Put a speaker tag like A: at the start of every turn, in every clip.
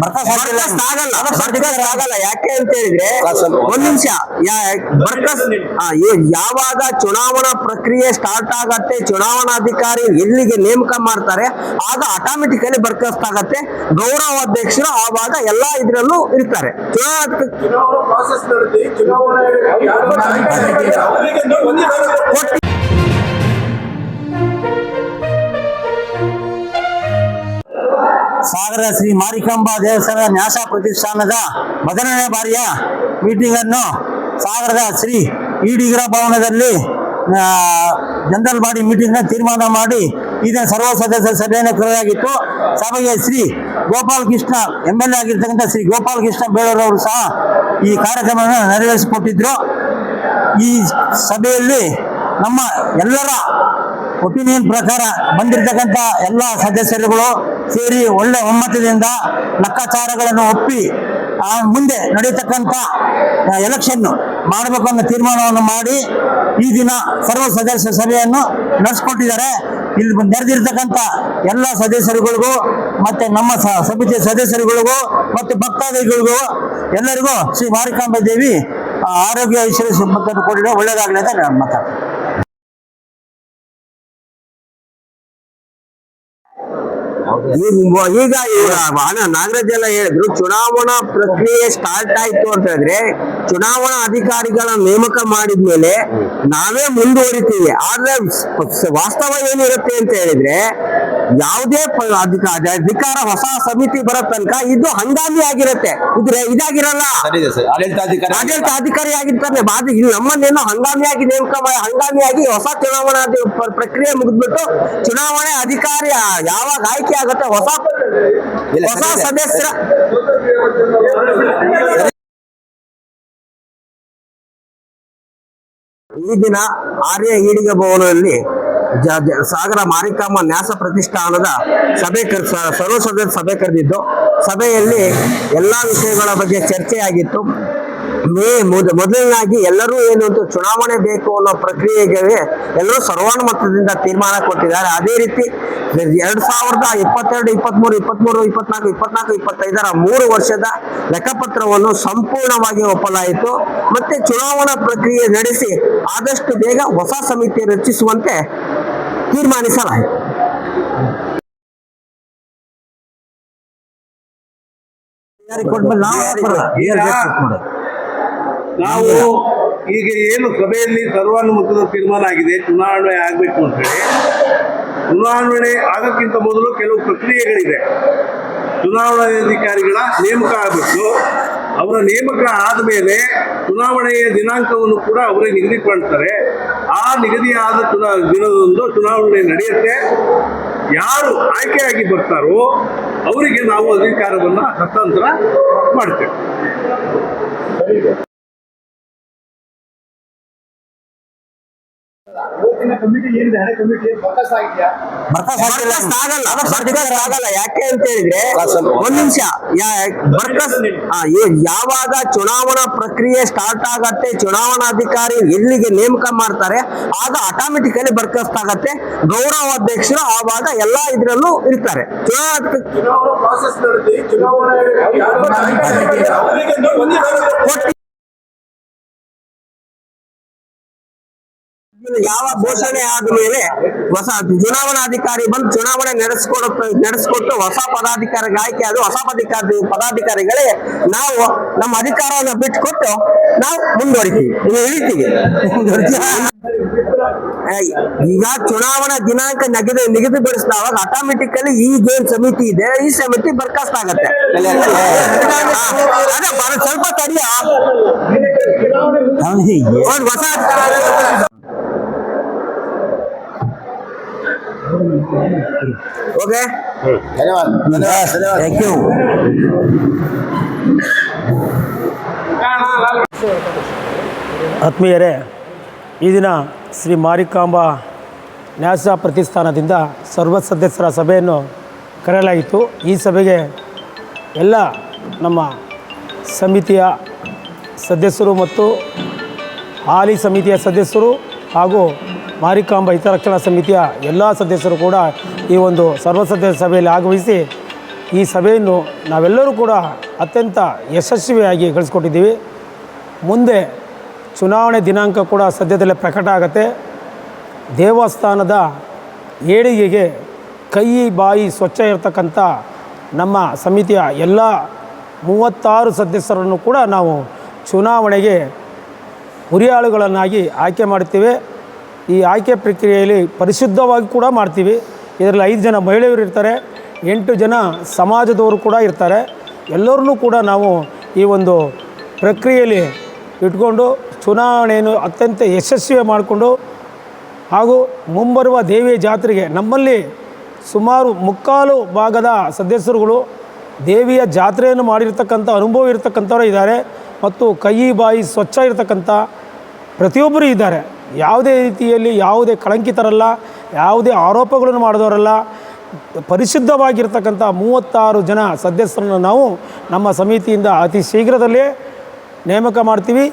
A: ಬರ್ಕಸ್ ಆಗಲ್ಲ. ಬರ್ಕಸ್ ಆಗಲ್ಲ. ಯಾಕೆ ಅಂತ ಹೇಳಿದ್ರೆ ಒಂದ್ ನಿಮಿಷ. ಬರ್ಕಸ್ ಯಾವಾಗ ಚುನಾವಣಾ ಪ್ರಕ್ರಿಯೆ ಸ್ಟಾರ್ಟ್ ಆಗತ್ತೆ ಚುನಾವಣಾಧಿಕಾರಿ ಎಲ್ಲಿಗೆ ನೇಮಕ ಮಾಡ್ತಾರೆ ಆಗ ಆಟೋಮೆಟಿಕಲಿ ಬರ್ಕಸ್ ಆಗತ್ತೆ. ಗೌರವಾಧ್ಯಕ್ಷರು ಆವಾಗ ಎಲ್ಲಾ ಇದ್ರಲ್ಲೂ ಇರ್ತಾರೆ. ಚುನಾವಣಾ ಸಾಗರ ಶ್ರೀ ಮಾರಿಕಾಂಬಾ ದೇವಸ್ಥಾನದ ನ್ಯಾಸ ಪ್ರತಿಷ್ಠಾನದ ಮೊದಲನೇ ಬಾರಿಯ ಮೀಟಿಂಗ್ ಅನ್ನು ಸಾಗರದ ಶ್ರೀ ಈಡಿಗರ ಭವನದಲ್ಲಿ ಜನರಲ್ ಬಾಡಿ ಮೀಟಿಂಗ್ನ ತೀರ್ಮಾನ ಮಾಡಿ ಇದನ್ನ ಸರ್ವ ಸದಸ್ಯ ಸಭೆಯನ್ನು ಕರೆಯಲಾಗಿತ್ತು. ಸಭೆಗೆ Shri Gopal Krishna M L A ಆಗಿರ್ತಕ್ಕಂಥ ಶ್ರೀ ಗೋಪಾಲ್ ಕೃಷ್ಣ ಬೇಳೂರವರು ಸಹ ಈ ಕಾರ್ಯಕ್ರಮವನ್ನು ನೆರವೇರಿಸಿಕೊಟ್ಟಿದ್ರು. ಈ ಸಭೆಯಲ್ಲಿ ನಮ್ಮ ಎಲ್ಲರ ಒಪಿನಿಯನ್ ಪ್ರಕಾರ ಬಂದಿರತಕ್ಕಂಥ ಎಲ್ಲ ಸದಸ್ಯರುಗಳು ಸೇರಿ ಒಳ್ಳೆ ಒಮ್ಮತದಿಂದ ಲೆಕ್ಕಾಚಾರಗಳನ್ನು ಒಪ್ಪಿ, ಆ, ಮುಂದೆ ನಡೆಯತಕ್ಕಂಥ ಎಲೆಕ್ಷನ್ ಮಾಡಬೇಕು ಅನ್ನೋ ತೀರ್ಮಾನವನ್ನು ಮಾಡಿ ಈ ದಿನ ಸರ್ವ ಸದಸ್ಯ ಸಭೆಯನ್ನು ನಡೆಸ್ಕೊಟ್ಟಿದ್ದಾರೆ. ಇಲ್ಲಿ ನೆರೆದಿರ್ತಕ್ಕಂಥ ಎಲ್ಲ ಸದಸ್ಯರುಗಳಿಗೂ ಮತ್ತೆ ನಮ್ಮ ಸಮಿತಿಯ ಸದಸ್ಯರುಗಳಿಗೂ ಮತ್ತು ಭಕ್ತಾದಿಗಳಿಗೂ ಎಲ್ಲರಿಗೂ ಶ್ರೀ ಮಾರಿಕಾಂಬ ದೇವಿ ಆರೋಗ್ಯ ಐಶ್ವರ್ಯ ಸಂಪತ್ತನ್ನು ಕೊಟ್ಟಿರೋ ಒಳ್ಳೆಯದಾಗಲಿ ಅಂತ ನಾನು ಮಾತಾಡ್ತೀನಿ. ಈಗ ಅಣ್ಣ ನಾಗರಾಜ್ ಎಲ್ಲ ಹೇಳಿದ್ರು, ಚುನಾವಣಾ ಪ್ರಕ್ರಿಯೆ ಸ್ಟಾರ್ಟ್ ಆಯ್ತು ಅಂತ ಹೇಳಿದ್ರೆ, ಚುನಾವಣಾ ಅಧಿಕಾರಿಗಳ ನೇಮಕ ಮಾಡಿದ್ಮೇಲೆ ನಾವೇ ಮುಂದುವರಿತೀವಿ. ಆದ್ರೆ ವಾಸ್ತವ ಏನಿರುತ್ತೆ ಅಂತ ಹೇಳಿದ್ರೆ ಯಾವುದೇ ಅಧಿಕಾರ ಹೊಸ ಸಮಿತಿ ಬರೋ ತನಕ ಇದು ಹಂಗಾಮಿ ಆಗಿರತ್ತೆ. ಇದ್ರೆ ಇದಾಗಿರಲ್ಲ.
B: ಆಡಳಿತಾಧಿಕಾರಿ
A: ಆಡಳಿತ ಅಧಿಕಾರಿ ಆಗಿರ್ತಾರೆ. ಬಾದ ಇಲ್ಲಿ ನಮ್ಮನ್ನೇನೋ ಹಂಗಾಮಿಯಾಗಿ ನೇಮಕ ಮಾಡಿ ಹಂಗಾಮಿಯಾಗಿ ಹೊಸ ಚುನಾವಣಾ ಪ್ರಕ್ರಿಯೆ ಮುಗಿದ್ಬಿಟ್ಟು ಚುನಾವಣೆ ಅಧಿಕಾರಿ ಯಾವಾಗ ಆಯ್ಕೆ ಆಗುತ್ತೆ ಹೊಸ ಹೊಸ ಸದಸ್ಯರ ಈ ದಿನ ಆರ್ಯ ಈಡಿಗೆ ಭವನದಲ್ಲಿ ಸಾಗರ ಮಾರಿಕಾಂಬ ನ್ಯಾಸ ಪ್ರತಿಷ್ಠಾನದ ಸಭೆ ಕರ್ ಸರ್ವ ಸಭೆ ಕರೆದಿದ್ದು, ಸಭೆಯಲ್ಲಿ ಎಲ್ಲ ವಿಷಯಗಳ ಬಗ್ಗೆ ಚರ್ಚೆ ಆಗಿತ್ತು ಮೇ ಮೊದ ಮೊದಲನಾಗಿ ಎಲ್ಲರೂ ಏನು ಅಂತ ಚುನಾವಣೆ ಬೇಕು ಅನ್ನೋ ಪ್ರಕ್ರಿಯೆಗೆ ಎಲ್ಲರೂ ಸರ್ವಾನುಮತದಿಂದ ತೀರ್ಮಾನ ಕೊಟ್ಟಿದ್ದಾರೆ. ಅದೇ ರೀತಿ ಎರಡ್ ಸಾವಿರದ ಇಪ್ಪತ್ತೆರಡು ಇಪ್ಪತ್ಮೂರು ಇಪ್ಪತ್ಮೂರು ಇಪ್ಪತ್ನಾಲ್ಕು ಇಪ್ಪತ್ನಾಲ್ಕು ಇಪ್ಪತ್ತೈದರ ಮೂರು ವರ್ಷದ ಲೆಕ್ಕಪತ್ರವನ್ನು ಸಂಪೂರ್ಣವಾಗಿ ಒಪ್ಪಲಾಯಿತು. ಮತ್ತೆ ಚುನಾವಣಾ ಪ್ರಕ್ರಿಯೆ ನಡೆಸಿ ಆದಷ್ಟು ಬೇಗ ಹೊಸ ಸಮಿತಿ ರಚಿಸುವಂತೆ ತೀರ್ಮಾನಿಸಲಾಯಿತು. ಕೊಟ್ಮೇಲೆ ನಾವು
B: ಈಗ ಏನು ಸಭೆಯಲ್ಲಿ ಸರ್ವಾನುಮತದ ತೀರ್ಮಾನ ಆಗಿದೆ, ಚುನಾವಣೆ ಆಗಬೇಕು ಅಂತ ಹೇಳಿ, ಚುನಾವಣೆ ಆಗೋಕ್ಕಿಂತ ಮೊದಲು ಕೆಲವು ಪ್ರಕ್ರಿಯೆಗಳಿದೆ ಚುನಾವಣಾಧಿಕಾರಿಗಳ ನೇಮಕ ಆಗಬೇಕು. ಅವರ ನೇಮಕ ಆದ ಮೇಲೆ ಚುನಾವಣೆಯ ದಿನಾಂಕವನ್ನು ಕೂಡ ಅವರೇ ಮಾಡ್ತಾರೆ ಆ ನಿಗದಿಯಾದ ಚುನಾ, ದಿನದಂದು ಚುನಾವಣೆ ನಡೆಯುತ್ತೆ. ಯಾರು ಆಯ್ಕೆಯಾಗಿ ಬರ್ತಾರೋ ಅವರಿಗೆ ನಾವು ಅಧಿಕಾರವನ್ನು ಹಸ್ತಾಂತರ ಮಾಡ್ತೇವೆ.
C: ಇವತ್ತಿನ ಕಮಿಟಿ ಏನಿದೆ ಹಳೆ ಕಮಿಟಿ ಆಗಿದೆಯಾ
A: ಬರ್ಕಸ್ ಆಗಲ್ಲ ಬರ್ಕಸ್ ಆಗಲ್ಲ ಯಾಕೆ ಅಂತ ಹೇಳಿದ್ರೆ ಒಂದ್ ನಿಮಿಷ ಬರ್ಕಸ್ ಆ, ಯಾವಾಗ ಚುನಾವಣಾ ಪ್ರಕ್ರಿಯೆ ಸ್ಟಾರ್ಟ್ ಆಗತ್ತೆ ಚುನಾವಣಾಧಿಕಾರಿ ಎಲ್ಲಿಗೆ ನೇಮಕ ಮಾಡ್ತಾರೆ ಆಗ ಆಟೋಮೆಟಿಕಲಿ ಬರ್ಕಸ್ ಆಗತ್ತೆ ಗೌರವಾಧ್ಯಕ್ಷರು ಆವಾಗ ಎಲ್ಲಾ ಇದ್ರಲ್ಲೂ ಇರ್ತಾರೆ ಚುನಾವಣಾ
B: ಚುನಾವಣಾ ಪ್ರಾಸೆಸ್ ನಡೆದಿ ಚುನಾವಣೆ
A: ಯಾವ ಘೋಷಣೆ ಆದ್ಮೇಲೆ ಹೊಸ ಚುನಾವಣಾಧಿಕಾರಿ ಬಂದು ಚುನಾವಣೆ ನಡೆಸ್ಕೊಡ ನಡೆಸ್ಕೊಟ್ಟು ಹೊಸ ಪದಾಧಿಕಾರಿಗೆ ಆಯ್ಕೆ ಆದ ಹೊಸ ಪದಾಧಿಕಾರಿ ಪದಾಧಿಕಾರಿಗಳೇ ನಾವು ನಮ್ಮ ಅಧಿಕಾರವನ್ನು ಬಿಟ್ಟುಕೊಟ್ಟು ನಾವು ಮುಂದುವರಿತೀವಿ. ಇನ್ನು ಇಳಿತೀವಿ. ಈಗ ಚುನಾವಣಾ ದಿನಾಂಕ ನಿಗದಿ ನಿಗದಿಪಡಿಸಿದಾಗ ಆಟೋಮೆಟಿಕಲಿ ಈಗ ಏನ್ ಸಮಿತಿ ಇದೆ. ಈ ಸಮಿತಿ ಬರ್ಖಾಸ್ತ ಆಗತ್ತೆ. ಅದೇ ಸ್ವಲ್ಪ ತಡಿಯ. ಹೊಸ ಓಕೆ
D: ಧನ್ಯವಾದ ಧನ್ಯವಾದ
A: ಥ್ಯಾಂಕ್ ಯು
E: ಆತ್ಮೀಯರೇ, ಈ ದಿನ ಶ್ರೀ ಮಾರಿಕಾಂಬಾ ನ್ಯಾಸ ಪ್ರತಿಷ್ಠಾನದಿಂದ ಸರ್ವ ಸದಸ್ಯರ ಸಭೆಯನ್ನು ಕರೆಯಲಾಗಿತ್ತು. ಈ ಸಭೆಗೆ ಎಲ್ಲ ನಮ್ಮ ಸಮಿತಿಯ ಸದಸ್ಯರು ಮತ್ತು ಹಾಲಿ ಸಮಿತಿಯ ಸದಸ್ಯರು ಹಾಗೂ ಮಾರಿಕಾಂಬ ಹಿತರಕ್ಷಣಾ ಸಮಿತಿಯ ಎಲ್ಲ ಸದಸ್ಯರು ಕೂಡ ಈ ಒಂದು ಸರ್ವ ಸದಸ್ಯ ಸಭೆಯಲ್ಲಿ ಆಗಮಿಸಿ ಈ ಸಭೆಯನ್ನು ನಾವೆಲ್ಲರೂ ಕೂಡ ಅತ್ಯಂತ ಯಶಸ್ವಿಯಾಗಿ ಗಳಿಸ್ಕೊಟ್ಟಿದ್ದೀವಿ. ಮುಂದೆ ಚುನಾವಣೆ ದಿನಾಂಕ ಕೂಡ ಸದ್ಯದಲ್ಲೇ ಪ್ರಕಟ ಆಗುತ್ತೆ. ದೇವಸ್ಥಾನದ ಏಳಿಗೆಗೆ ಕೈ, ಬಾಯಿ ಸ್ವಚ್ಛ ಇರತಕ್ಕಂಥ ನಮ್ಮ ಸಮಿತಿಯ ಎಲ್ಲ ಮೂವತ್ತಾರು ಸದಸ್ಯರನ್ನು ಕೂಡ ನಾವು ಚುನಾವಣೆಗೆ ಹುರಿಯಾಳುಗಳನ್ನಾಗಿ ಆಯ್ಕೆ ಮಾಡ್ತೀವಿ ಈ ಆಯ್ಕೆ ಪ್ರಕ್ರಿಯೆಯಲ್ಲಿ ಪರಿಶುದ್ಧವಾಗಿ ಕೂಡ ಮಾಡ್ತೀವಿ. ಇದರಲ್ಲಿ ಐದು ಜನ ಮಹಿಳೆಯರು ಇರ್ತಾರೆ, ಎಂಟು ಜನ ಸಮಾಜದವರು ಕೂಡ ಇರ್ತಾರೆ. ಎಲ್ಲರನ್ನೂ ಕೂಡ ನಾವು ಈ ಒಂದು ಪ್ರಕ್ರಿಯೆಯಲ್ಲಿ ಇಟ್ಕೊಂಡು ಚುನಾವಣೆಯನ್ನು ಅತ್ಯಂತ ಯಶಸ್ವಿ ಮಾಡಿಕೊಂಡು ಹಾಗೂ ಮುಂಬರುವ ದೇವಿಯ ಜಾತ್ರೆಗೆ ನಮ್ಮಲ್ಲಿ ಸುಮಾರು ಮುಕ್ಕಾಲು ಭಾಗದ ಸದಸ್ಯರುಗಳು ದೇವಿಯ ಜಾತ್ರೆಯನ್ನು ಮಾಡಿರ್ತಕ್ಕಂಥ ಅನುಭವ ಇರತಕ್ಕಂಥವ್ರು ಇದ್ದಾರೆ ಮತ್ತು ಕೈ, ಬಾಯಿ ಸ್ವಚ್ಛ ಇರತಕ್ಕಂಥ ಪ್ರತಿಯೊಬ್ಬರು ಇದ್ದಾರೆ. ಯಾವುದೇ ರೀತಿಯಲ್ಲಿ ಯಾವುದೇ ಕಳಂಕಿತರಲ್ಲ, ಯಾವುದೇ ಆರೋಪಗಳನ್ನು ಮಾಡಿದವರಲ್ಲ, ಪರಿಶುದ್ಧವಾಗಿರ್ತಕ್ಕಂಥ ಮೂವತ್ತಾರು ಜನ ಸದಸ್ಯರನ್ನು ನಾವು ನಮ್ಮ ಸಮಿತಿಯಿಂದ ಅತಿ ಶೀಘ್ರದಲ್ಲೇ ನೇಮಕ ಮಾಡ್ತೀವಿ.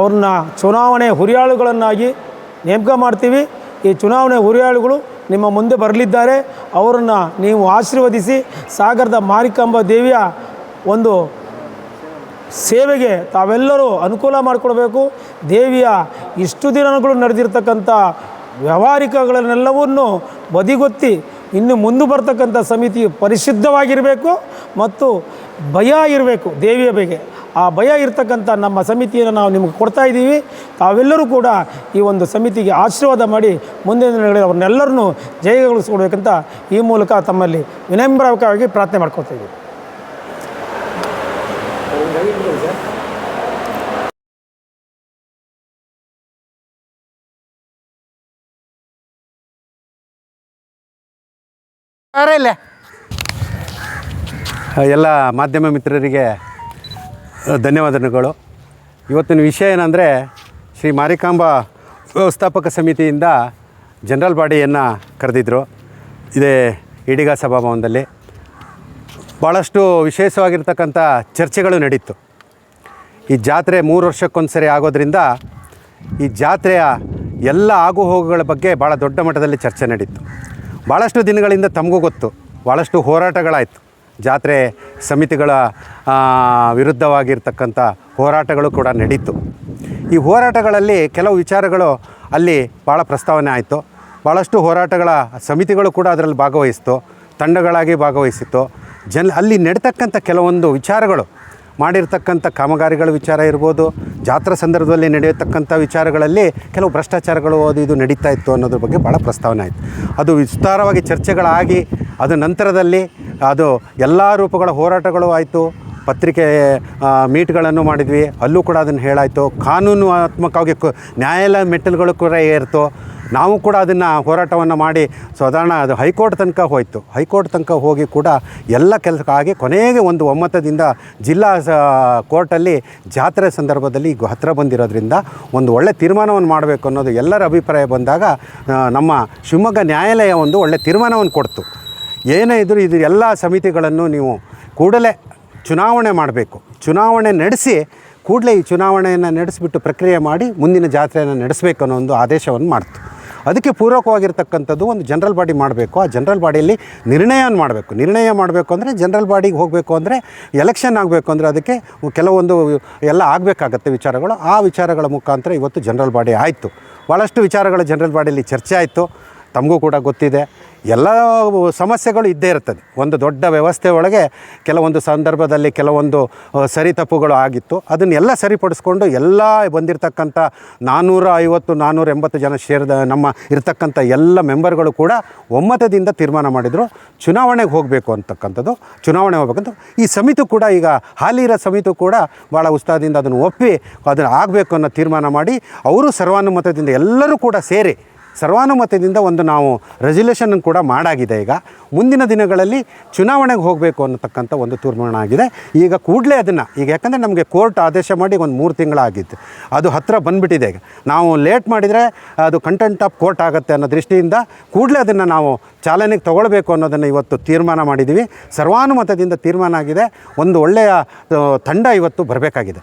E: ಅವ್ರನ್ನ ಚುನಾವಣೆ ಹುರಿಯಾಳುಗಳನ್ನಾಗಿ ನೇಮಕ ಮಾಡ್ತೀವಿ. ಈ ಚುನಾವಣೆ ಹುರಿಯಾಳುಗಳು ನಿಮ್ಮ ಮುಂದೆ ಬರಲಿದ್ದಾರೆ. ಅವರನ್ನು ನೀವು ಆಶೀರ್ವದಿಸಿ ಸಾಗರದ ಮಾರಿಕಾಂಬ ದೇವಿಯ ಒಂದು ಸೇವೆಗೆ ತಾವೆಲ್ಲರೂ ಅನುಕೂಲ ಮಾಡಿಕೊಡ್ಬೇಕು. ದೇವಿಯ ಇಷ್ಟು ದಿನಗಳು ನಡೆದಿರ್ತಕ್ಕಂಥ ವ್ಯವಹಾರಿಕಗಳನ್ನೆಲ್ಲವನ್ನು ಬದಿಗೊತ್ತಿ ಇನ್ನು ಮುಂದೆ ಬರ್ತಕ್ಕಂಥ ಸಮಿತಿಯು ಪರಿಶುದ್ಧವಾಗಿರಬೇಕು ಮತ್ತು ಭಯ ಇರಬೇಕು, ದೇವಿಯ ಬಗ್ಗೆ. ಆ ಭಯ ಇರ್ತಕ್ಕಂಥ ನಮ್ಮ ಸಮಿತಿಯನ್ನು ನಾವು ನಿಮಗೆ ಕೊಡ್ತಾ ಇದ್ದೀವಿ. ತಾವೆಲ್ಲರೂ ಕೂಡ ಈ ಒಂದು ಸಮಿತಿಗೆ ಆಶೀರ್ವಾದ ಮಾಡಿ ಮುಂದಿನ ದಿನಗಳಲ್ಲಿ ಅವ್ರನ್ನೆಲ್ಲರನ್ನೂ ಜಯಗೊಳಿಸ್ಕೊಡ್ಬೇಕಂತ ಈ ಮೂಲಕ ತಮ್ಮಲ್ಲಿ ವಿನಮ್ರವಾಗಿ ಪ್ರಾರ್ಥನೆ ಮಾಡ್ಕೊತಾ ಇದ್ದೀವಿ.
F: ಎಲ್ಲ ಮಾಧ್ಯಮ ಮಿತ್ರರಿಗೆ ಧನ್ಯವಾದಗಳು. ಇವತ್ತಿನ ವಿಷಯ ಏನಂದರೆ, ಶ್ರೀ ಮಾರಿಕಾಂಬ ವ್ಯವಸ್ಥಾಪಕ ಸಮಿತಿಯಿಂದ ಜನರಲ್ ಬಾಡಿಯನ್ನು ಕರೆದಿದ್ದರು ಇದೇ ಇಡಿಗ ಸಭಾಭವನದಲ್ಲಿ. ಭಾಳಷ್ಟು ವಿಶೇಷವಾಗಿರ್ತಕ್ಕಂಥ ಚರ್ಚೆಗಳು ನಡೀತು. ಈ ಜಾತ್ರೆ ಮೂರು ವರ್ಷಕ್ಕೊಂದು ಸರಿ ಆಗೋದ್ರಿಂದ ಈ ಜಾತ್ರೆಯ ಎಲ್ಲ ಆಗುಹೋಗುಗಳ ಬಗ್ಗೆ ಭಾಳ ದೊಡ್ಡ ಮಟ್ಟದಲ್ಲಿ ಚರ್ಚೆ ನಡೀತು. ಭಾಳಷ್ಟು ದಿನಗಳಿಂದ ತಮಗೂ ಗೊತ್ತು. ಭಾಳಷ್ಟು ಹೋರಾಟಗಳಾಯಿತು. ಜಾತ್ರೆ ಸಮಿತಿಗಳ ವಿರುದ್ಧವಾಗಿರ್ತಕ್ಕಂಥ ಹೋರಾಟಗಳು ಕೂಡ ನಡೀತು. ಈ ಹೋರಾಟಗಳಲ್ಲಿ ಕೆಲವು ವಿಚಾರಗಳು ಅಲ್ಲಿ ಭಾಳ ಪ್ರಸ್ತಾವನೆ ಆಯಿತು. ಭಾಳಷ್ಟು ಹೋರಾಟಗಳ ಸಮಿತಿಗಳು ಕೂಡ ಅದರಲ್ಲಿ ಭಾಗವಹಿಸಿತು. ತಂಡಗಳಾಗಿ ಭಾಗವಹಿಸಿತ್ತು ಜನ, ಅಲ್ಲಿ ನಡೀತಕ್ಕಂಥ ಕೆಲವೊಂದು ವಿಚಾರಗಳು ಮಾಡಿರ್ತಕ್ಕಂಥ ಕಾಮಗಾರಿಗಳ ವಿಚಾರ ಇರ್ಬೋದು, ಜಾತ್ರಾ ಸಂದರ್ಭದಲ್ಲಿ ನಡೆಯತಕ್ಕಂಥ ವಿಚಾರಗಳಲ್ಲಿ ಕೆಲವು ಭ್ರಷ್ಟಾಚಾರಗಳು ಅದು ಇದು ನಡೀತಾ ಇತ್ತು ಅನ್ನೋದ್ರ ಬಗ್ಗೆ ಭಾಳ ಪ್ರಸ್ತಾವನೆ ಆಯಿತು. ಅದು ವಿಸ್ತಾರವಾಗಿ ಚರ್ಚೆಗಳಾಗಿ, ಅದು ನಂತರದಲ್ಲಿ ಅದು ಎಲ್ಲ ರೂಪಗಳ ಹೋರಾಟಗಳು ಆಯಿತು. ಪತ್ರಿಕೆ ಮೀಟ್ಗಳನ್ನು ಮಾಡಿದ್ವಿ. ಅಲ್ಲೂ ಕೂಡ ಅದನ್ನು ಹೇಳಾಯಿತು. ಕಾನೂನಾತ್ಮಕವಾಗಿ ಆತ್ಮಕವಾಗಿ ನ್ಯಾಯಾಲಯ ಮೆಟ್ಟಲುಗಳು ಕೂಡ ಏರ್ತು. ನಾವು ಕೂಡ ಅದನ್ನು ಹೋರಾಟವನ್ನು ಮಾಡಿ ಸಾಧಾರಣ ಅದು ಹೈಕೋರ್ಟ್ ತನಕ ಹೋಯಿತು. ಹೈಕೋರ್ಟ್ ತನಕ ಹೋಗಿ ಕೂಡ ಎಲ್ಲ ಕೆಲಸಕ್ಕಾಗಿ ಕೊನೆಗೆ ಒಂದು ಒಮ್ಮತದಿಂದ ಜಿಲ್ಲಾ ಕೋರ್ಟಲ್ಲಿ ಜಾತ್ರೆ ಸಂದರ್ಭದಲ್ಲಿ ಹತ್ತಿರ ಬಂದಿರೋದ್ರಿಂದ ಒಂದು ಒಳ್ಳೆ ತೀರ್ಮಾನವನ್ನು ಮಾಡಬೇಕು ಅನ್ನೋದು ಎಲ್ಲರ ಅಭಿಪ್ರಾಯ ಬಂದಾಗ ನಮ್ಮ ಶಿವಮೊಗ್ಗ ನ್ಯಾಯಾಲಯ ಒಂದು ಒಳ್ಳೆ ತೀರ್ಮಾನವನ್ನು ಕೊಡ್ತು. ಏನೇ ಇದ್ದರೂ ಇದು ಎಲ್ಲ ಸಮಿತಿಗಳನ್ನು ನೀವು ಕೂಡಲೇ ಚುನಾವಣೆ ಮಾಡಬೇಕು. ಚುನಾವಣೆ ನಡೆಸಿ ಕೂಡಲೇ ಈ ಚುನಾವಣೆಯನ್ನು ನಡೆಸಿಬಿಟ್ಟು ಪ್ರಕ್ರಿಯೆ ಮಾಡಿ ಮುಂದಿನ ಜಾತ್ರೆಯನ್ನು ನಡೆಸಬೇಕು ಅನ್ನೋ ಒಂದು ಆದೇಶವನ್ನು ಮಾಡ್ತು. ಅದಕ್ಕೆ ಪೂರಕವಾಗಿರ್ತಕ್ಕಂಥದ್ದು ಒಂದು ಜನರಲ್ ಬಾಡಿ ಮಾಡಬೇಕು. ಆ ಜನರಲ್ ಬಾಡಿಯಲ್ಲಿ ನಿರ್ಣಯವನ್ನು ಮಾಡಬೇಕು. ನಿರ್ಣಯ ಮಾಡಬೇಕು ಅಂದರೆ ಜನರಲ್ ಬಾಡಿಗೆ ಹೋಗಬೇಕು ಅಂದರೆ ಎಲೆಕ್ಷನ್ ಆಗಬೇಕು ಅಂದರೆ ಅದಕ್ಕೆ ಕೆಲವೊಂದು ಎಲ್ಲ ಆಗಬೇಕಾಗತ್ತೆ ವಿಚಾರಗಳು. ಆ ವಿಚಾರಗಳ ಮುಖಾಂತರ ಇವತ್ತು ಜನರಲ್ ಬಾಡಿ ಆಯಿತು. ಭಾಳಷ್ಟು ವಿಚಾರಗಳು ಜನರಲ್ ಬಾಡಿಯಲ್ಲಿ ಚರ್ಚೆ ಆಯಿತು. ತಮಗೂ ಕೂಡ ಗೊತ್ತಿದೆ. ಎಲ್ಲ ಸಮಸ್ಯೆಗಳು ಇದ್ದೇ ಇರ್ತದೆ. ಒಂದು ದೊಡ್ಡ ವ್ಯವಸ್ಥೆ ಒಳಗೆ ಕೆಲವೊಂದು ಸಂದರ್ಭದಲ್ಲಿ ಕೆಲವೊಂದು ಸರಿ ತಪ್ಪುಗಳು ಆಗಿತ್ತು. ಅದನ್ನೆಲ್ಲ ಸರಿಪಡಿಸ್ಕೊಂಡು ಎಲ್ಲ ಬಂದಿರತಕ್ಕಂಥ ನಾನ್ನೂರ ಐವತ್ತು ನಾನ್ನೂರ ಎಂಬತ್ತು ಜನ ಸೇರಿದ ನಮ್ಮ ಇರತಕ್ಕಂಥ ಎಲ್ಲ ಮೆಂಬರ್ಗಳು ಕೂಡ ಒಮ್ಮತದಿಂದ ತೀರ್ಮಾನ ಮಾಡಿದರು. ಚುನಾವಣೆಗೆ ಹೋಗಬೇಕು ಅಂತಕ್ಕಂಥದ್ದು. ಚುನಾವಣೆ ಹೋಗ್ಬೇಕಂತ. ಈ ಸಮಿತಿ ಕೂಡ ಈಗ ಹಾಲಿ ಇರೋ ಸಮಿತಿ ಕೂಡ ಭಾಳ ಉತ್ಸಾಹದಿಂದ ಅದನ್ನು ಒಪ್ಪಿ ಅದನ್ನು ಆಗಬೇಕು ಅನ್ನೋ ತೀರ್ಮಾನ ಮಾಡಿ, ಅವರು ಸರ್ವಾನುಮತದಿಂದ ಎಲ್ಲರೂ ಕೂಡ ಸೇರಿ ಸರ್ವಾನುಮತದಿಂದ ಒಂದು ನಾವು ರೆಸಲ್ಯೂಷನ್ ಕೂಡ ಮಾಡಾಗಿದೆ ಈಗ. ಮುಂದಿನ ದಿನಗಳಲ್ಲಿ ಚುನಾವಣೆಗೆ ಹೋಗಬೇಕು ಅನ್ನತಕ್ಕಂಥ ಒಂದು ತೀರ್ಮಾನ ಆಗಿದೆ. ಈಗ ಕೂಡಲೇ ಅದನ್ನು, ಈಗ ಯಾಕಂದರೆ ನಮಗೆ ಕೋರ್ಟ್ ಆದೇಶ ಮಾಡಿ ಒಂದು ಮೂರು ತಿಂಗಳಾಗಿತ್ತು. ಅದು ಹತ್ತಿರ ಬಂದುಬಿಟ್ಟಿದೆ ಈಗ. ನಾವು ಲೇಟ್ ಮಾಡಿದರೆ ಅದು ಕಂಟೆಂಟ್ ಆಫ್ ಕೋರ್ಟ್ ಆಗುತ್ತೆ ಅನ್ನೋ ದೃಷ್ಟಿಯಿಂದ ಕೂಡಲೇ ಅದನ್ನು ನಾವು ಚಾಲನೆಗೆ ತಗೊಳ್ಬೇಕು ಅನ್ನೋದನ್ನು ಇವತ್ತು ತೀರ್ಮಾನ ಮಾಡಿದ್ದೀವಿ ಸರ್ವಾನುಮತದಿಂದ ತೀರ್ಮಾನ ಆಗಿದೆ. ಒಂದು ಒಳ್ಳೆಯ ತಂಡ ಇವತ್ತು ಬರಬೇಕಾಗಿದೆ.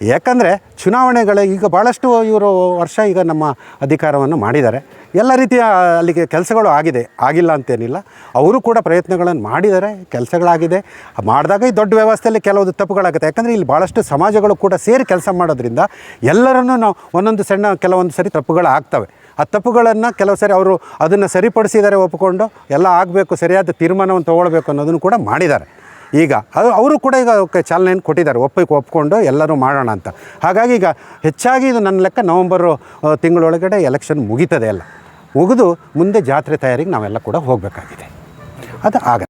F: ಯಾಕಂದರೆ ಚುನಾವಣೆಗಳ ಈಗ ಭಾಳಷ್ಟು ಇವರು ವರ್ಷ ಈಗ ನಮ್ಮ ಅಧಿಕಾರವನ್ನು ಮಾಡಿದ್ದಾರೆ. ಎಲ್ಲ ರೀತಿಯ ಅಲ್ಲಿಗೆ ಕೆಲಸಗಳು ಆಗಿದೆ. ಆಗಿಲ್ಲ ಅಂತೇನಿಲ್ಲ. ಅವರು ಕೂಡ ಪ್ರಯತ್ನಗಳನ್ನು ಮಾಡಿದ್ದಾರೆ. ಕೆಲಸಗಳಾಗಿದೆ. ಮಾಡಿದಾಗ ಈ ದೊಡ್ಡ ವ್ಯವಸ್ಥೆಯಲ್ಲಿ ಕೆಲವೊಂದು ತಪ್ಪುಗಳಾಗುತ್ತೆ. ಯಾಕಂದರೆ ಇಲ್ಲಿ ಭಾಳಷ್ಟು ಸಮಾಜಗಳು ಕೂಡ ಸೇರಿ ಕೆಲಸ ಮಾಡೋದ್ರಿಂದ ಎಲ್ಲರನ್ನೂ ನಾವು ಒಂದೊಂದು ಸಣ್ಣ ಕೆಲವೊಂದು ಸರಿ ತಪ್ಪುಗಳು ಆಗ್ತವೆ ಆ ತಪ್ಪುಗಳನ್ನು ಕೆಲವು ಸರಿ ಅವರು ಅದನ್ನು ಸರಿಪಡಿಸಿದ್ದಾರೆ ಒಪ್ಪಿಕೊಂಡು ಎಲ್ಲ ಆಗಬೇಕು, ಸರಿಯಾದ ತೀರ್ಮಾನವನ್ನು ತೊಗೊಳ್ಬೇಕು ಅನ್ನೋದನ್ನು ಕೂಡ ಮಾಡಿದ್ದಾರೆ. ಈಗ ಅದು ಅವರು ಕೂಡ ಈಗ ಅವಕ್ಕೆ ಚಾಲನೆಯನ್ನು ಕೊಟ್ಟಿದ್ದಾರೆ. ಒಪ್ಪಿಗೆ ಒಪ್ಕೊಂಡು ಎಲ್ಲರೂ ಮಾಡೋಣ ಅಂತ. ಹಾಗಾಗಿ ಈಗ ಹೆಚ್ಚಾಗಿ ಇದು ನನ್ನ ಲೆಕ್ಕ ನವಂಬರು ತಿಂಗಳೊಳಗಡೆ ಎಲೆಕ್ಷನ್ ಮುಗೀತದೆ ಎಲ್ಲ ಮುಗಿದು ಮುಂದೆ ಜಾತ್ರೆ ತಯಾರಿಗೆ ನಾವೆಲ್ಲ ಕೂಡ ಹೋಗಬೇಕಾಗಿದೆ. ಅದು ಆಗ